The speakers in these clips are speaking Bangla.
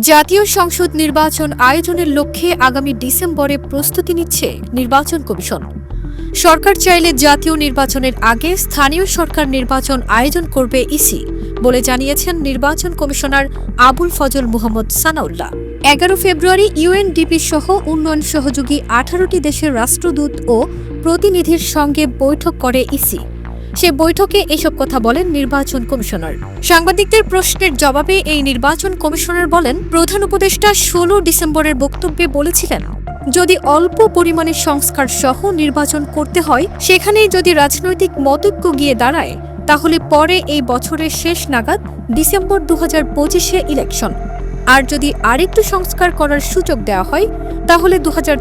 জাতীয় সংসদ নির্বাচন আয়োজনের লক্ষ্যে আগামী ডিসেম্বরে প্রস্তুতি নিচ্ছে নির্বাচন কমিশন। সরকার চাইলে জাতীয় নির্বাচনের আগে স্থানীয় সরকার নির্বাচন আয়োজন করবে ইসি, বলে জানিয়েছেন নির্বাচন কমিশনার আবুল ফজল মোহাম্মদ সানাউল্লাহ। এগারো ফেব্রুয়ারি ইউএনডিপি সহ উন্নয়ন সহযোগী আঠারোটি দেশের রাষ্ট্রদূত ও প্রতিনিধির সঙ্গে বৈঠক করে ইসি। সে বৈঠকে এসব কথা বলেন নির্বাচন কমিশনার। সাংবাদিকদের প্রশ্নের জবাবে এই নির্বাচন কমিশনার বলেন, প্রধান উপদেষ্টা ষোলো ডিসেম্বরের বক্তব্যে বলেছিলেন, যদি অল্প পরিমাণে সংস্কার সহ নির্বাচন করতে হয়, সেখানেই যদি রাজনৈতিক মতৈক্য গিয়ে দাঁড়ায়, তাহলে পরে এই বছরের শেষ নাগাদ ডিসেম্বর দু হাজার ইলেকশন। আর যদি আরেকটু সংস্কার করার সুযোগ দেওয়া হয়, তাহলে দু হাজার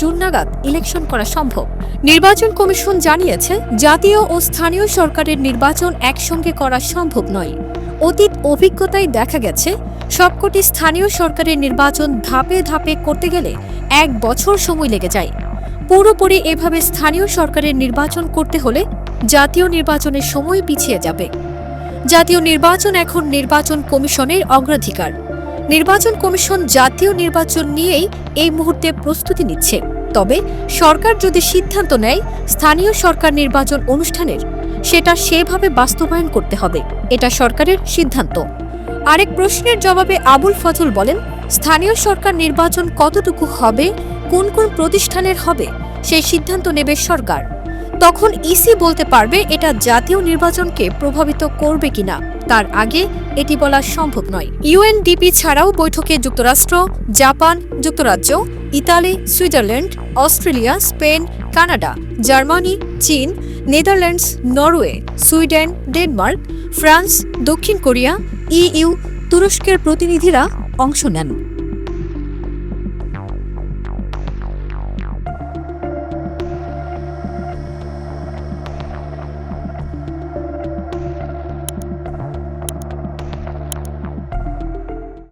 জুন নাগাদ ইলেকশন করা সম্ভব। নির্বাচন কমিশন জানিয়েছে, জাতীয় ও স্থানীয় সরকারের নির্বাচন একসঙ্গে করা সম্ভব নয়। অতীত অভিজ্ঞতায় দেখা গেছে, সবকটি স্থানীয় সরকারের নির্বাচন ধাপে ধাপে করতে গেলে এক বছর সময় লেগে যায়। পুরোপুরি এভাবে স্থানীয় সরকারের নির্বাচন করতে হলে জাতীয় নির্বাচনের সময় পিছিয়ে যাবে। জাতীয় নির্বাচন এখন নির্বাচন কমিশনের অগ্রাধিকার। নির্বাচন কমিশন জাতীয় নির্বাচন নিয়েই এই মুহূর্তে প্রস্তুতি নিচ্ছে। তবে সরকার যদি সিদ্ধান্ত নেয়, স্থানীয় সরকার নির্বাচন অনুষ্ঠানের, সেটা সেভাবে বাস্তবায়ন করতে হবে, এটা সরকারের সিদ্ধান্ত। আরেক প্রশ্নের জবাবে আবুল ফজল বলেন, স্থানীয় সরকার নির্বাচন কতটুকু হবে, কোন কোন প্রতিষ্ঠানের হবে, সেই সিদ্ধান্ত নেবে সরকার। তখন ইসি বলতে পারবে এটা জাতীয় নির্বাচনকে প্রভাবিত করবে কিনা। তার আগে এটি বলা সম্ভব নয়। ইউএনডিপি ছাড়াও বৈঠকে যুক্তরাষ্ট্র, জাপান, যুক্তরাজ্য, Italy, Switzerland, Australia, Spain, Canada, Germany, চীন, Netherlands, Norway, Sweden, Denmark, France, দক্ষিণ কোরিয়া ইইউ তুরস্কের প্রতিনিধিরা অংশ নেন।